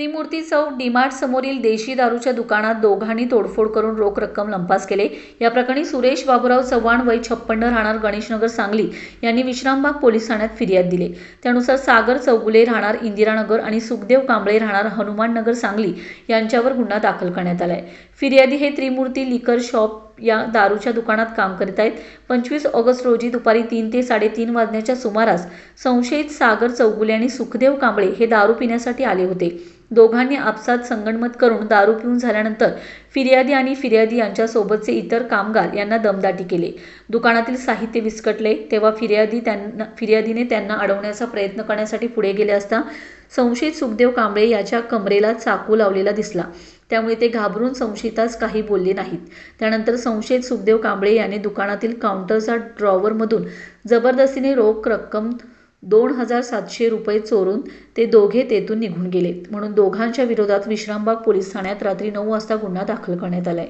त्रिमूर्ती चौक डीमार्ट समोरील देशी दारूच्या दुकानात दोघांनी तोडफोड करून रोख रक्कम लंपास केले. या प्रकरणी सुरेश बाबुराव चव्हाण वय छप्पन्न राहणार गणेशनगर सांगली यांनी विश्रामबाग पोलीस ठाण्यात फिर्याद दिली. त्यानुसार सागर चौगुले राहणार इंदिरानगर आणि सुखदेव कांबळे राहणार हनुमाननगर सांगली यांच्यावर गुन्हा दाखल करण्यात आलाय. फिर्यादी हे त्रिमूर्ती लिकर शॉप या दारूच्या दुकानात काम करीत आहेत. पंचवीस ऑगस्ट रोजी दुपारी तीन ते साडेतीन वाजण्याच्या सुमारास संशयित सागर चौगुले आणि सुखदेव कांबळे हे दारू पिण्यासाठी आले होते. दोघांनी आपसात संगणमत करून दारू पिऊन झाल्यानंतर फिर्यादी आणि फिर्यादी यांच्यासोबतचे इतर कामगार यांना दमदाटी केले. दुकानातील साहित्य विस्कटले तेव्हा फिर्यादी त्यांना फिर्यादीने त्यांना अडवण्याचा प्रयत्न करण्यासाठी पुढे गेले असता संशयित सुखदेव कांबळे याच्या कमरेला चाकू लावलेला दिसला. त्यामुळे ते घाबरून संशयितास काही बोलले नाहीत. त्यानंतर संशयित सुखदेव कांबळे याने दुकानातील काउंटरचा ड्रॉवरमधून जबरदस्तीने रोख रक्कम दोन हजार सातशे रुपये चोरून ते दोघे तेथून निघून गेले. म्हणून दोघांच्या विरोधात विश्रामबाग पोलीस ठाण्यात रात्री नऊ वाजता गुन्हा दाखल करण्यात आलाय.